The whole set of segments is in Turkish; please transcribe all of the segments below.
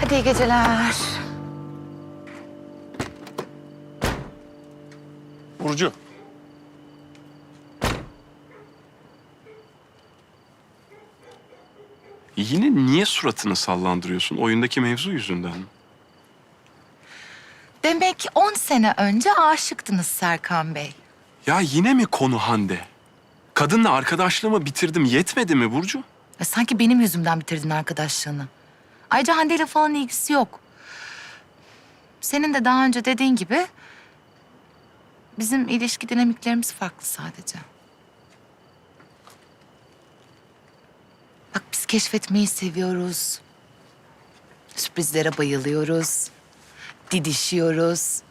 Hadi iyi geceler. Burcu. Yine niye suratını sallandırıyorsun? Oyundaki mevzu yüzünden mi? Demek 10 sene önce aşıktınız Serkan Bey. Ya yine mi konu Hande? Kadınla arkadaşlığımı bitirdim yetmedi mi Burcu? Ya sanki benim yüzümden bitirdin arkadaşlığını. Ayrıca Hande ile falan ilgisi yok. Senin de daha önce dediğin gibi bizim ilişki dinamiklerimiz farklı sadece. Bak biz keşfetmeyi seviyoruz. Sürprizlere bayılıyoruz. Didişiyoruz.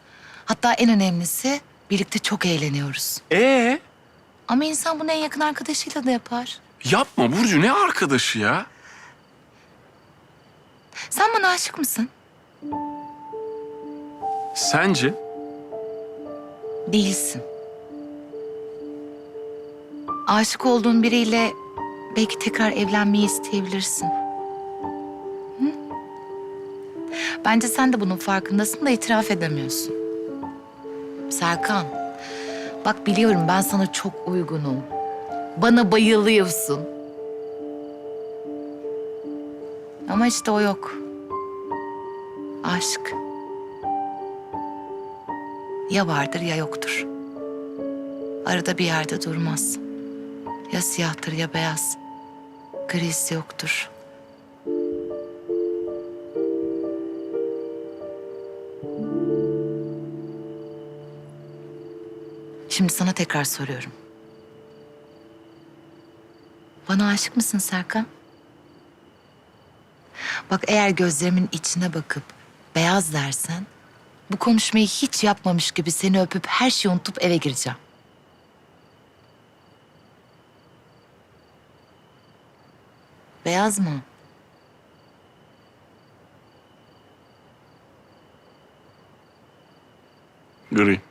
Hatta en önemlisi birlikte çok eğleniyoruz. Ee, Ama insan bunu en yakın arkadaşıyla da yapar. yapma Burcu ne arkadaşı ya? Sen bana aşık mısın? Sence? Değilsin. Aşık olduğun biriyle belki tekrar evlenmeyi isteyebilirsin. Hı? Bence sen de bunun farkındasın da itiraf edemiyorsun. Serkan, bak biliyorum ben sana çok uygunum. Bana bayılıyorsun. Ama işte o yok. Aşk. Ya vardır ya yoktur. Arada bir yerde durmaz. Ya siyahtır ya beyaz. Grisi yoktur. Şimdi sana tekrar soruyorum. Bana aşık mısın Serkan? Bak eğer gözlerimin içine bakıp beyaz dersen bu konuşmayı hiç yapmamış gibi seni öpüp her şeyi unutup eve gireceğim. Beyaz mı? Gri.